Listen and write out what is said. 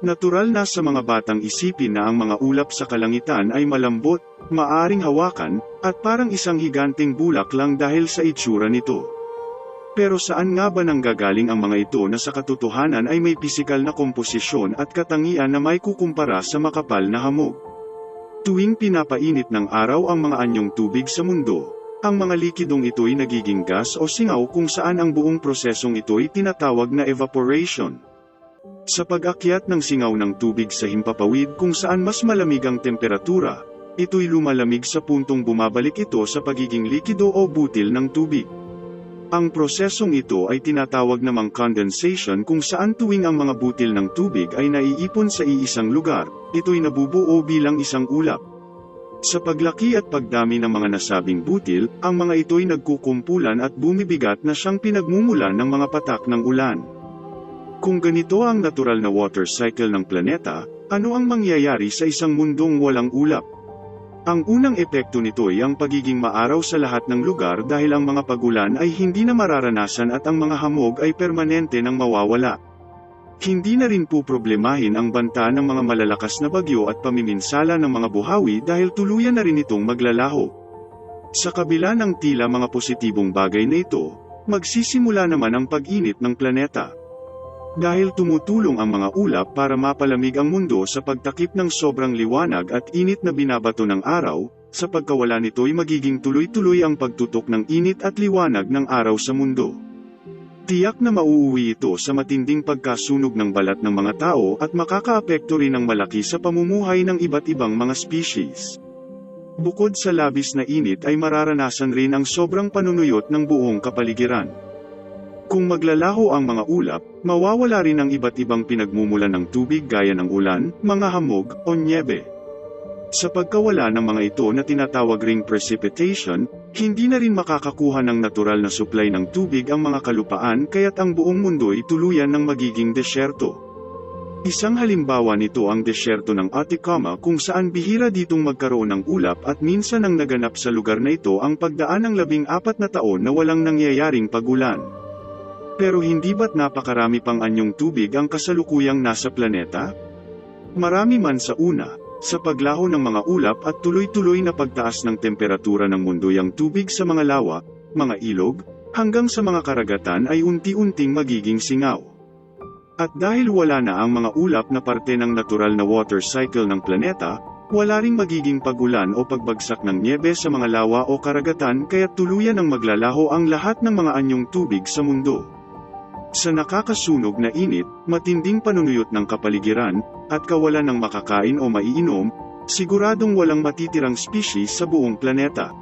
Natural na sa mga batang isipin na ang mga ulap sa kalangitan ay malambot, maaring hawakan, at parang isang higanteng bulak lang dahil sa itsura nito. Pero saan nga ba nanggagaling ang mga ito na sa katotohanan ay may pisikal na komposisyon at katangian na may kukumpara sa makapal na hamog? Tuwing pinapainit ng araw ang mga anyong tubig sa mundo, ang mga likidong ito'y nagiging gas o singaw kung saan ang buong prosesong ito'y tinatawag na evaporation. Sa pag-akyat ng singaw ng tubig sa himpapawid kung saan mas malamig ang temperatura, ito'y lumalamig sa puntong bumabalik ito sa pagiging likido o butil ng tubig. Ang prosesong ito ay tinatawag namang condensation kung saan tuwing ang mga butil ng tubig ay naiipon sa iisang lugar, ito'y nabubuo bilang isang ulap. Sa paglaki at pagdami ng mga nasabing butil, ang mga ito'y nagkukumpulan at bumibigat na siyang pinagmumulan ng mga patak ng ulan. Kung ganito ang natural na water cycle ng planeta, ano ang mangyayari sa isang mundong walang ulap? Ang unang epekto nito ay ang pagiging maaraw sa lahat ng lugar dahil ang mga pagulan ay hindi na mararanasan at ang mga hamog ay permanente nang mawawala. Hindi na rin po problemahin ang banta ng mga malalakas na bagyo at pamiminsala ng mga buhawi dahil tuluyan na rin itong maglalaho. Sa kabila ng tila mga positibong bagay na ito, magsisimula naman ang pag-init ng planeta. Dahil tumutulong ang mga ulap para mapalamig ang mundo sa pagtakip ng sobrang liwanag at init na binabato ng araw, sa pagkawala nito'y magiging tuloy-tuloy ang pagtutok ng init at liwanag ng araw sa mundo. Tiyak na mauuwi ito sa matinding pagkasunog ng balat ng mga tao at makakaapekto rin ng malaki sa pamumuhay ng iba't ibang mga species. Bukod sa labis na init ay mararanasan rin ang sobrang panunuyot ng buong kapaligiran. Kung maglalaho ang mga ulap, mawawala rin ang iba't ibang pinagmumulan ng tubig gaya ng ulan, mga hamog, o nyebe. Sa pagkawala ng mga ito na tinatawag ring precipitation, hindi na rin makakakuha ng natural na supply ng tubig ang mga kalupaan kaya't ang buong mundo'y tuluyan ng magiging desyerto. Isang halimbawa nito ang desyerto ng Atacama kung saan bihira ditong magkaroon ng ulap at minsan ang naganap sa lugar na ito ang pagdaan ng labing apat na taon na walang nangyayaring pagulan. Pero hindi ba't napakarami pang anyong tubig ang kasalukuyang nasa planeta? Marami man sa una, sa paglaho ng mga ulap at tuloy-tuloy na pagtaas ng temperatura ng mundo ang tubig sa mga lawa, mga ilog, hanggang sa mga karagatan ay unti-unting magiging singaw. At dahil wala na ang mga ulap na parte ng natural na water cycle ng planeta, wala ring magiging pagulan o pagbagsak ng niebe sa mga lawa o karagatan kaya tuluyan ang maglalaho ang lahat ng mga anyong tubig sa mundo. Sa nakakasunog na init, matinding panunuyot ng kapaligiran, at kawalan ng makakain o maiinom, siguradong walang matitirang species sa buong planeta.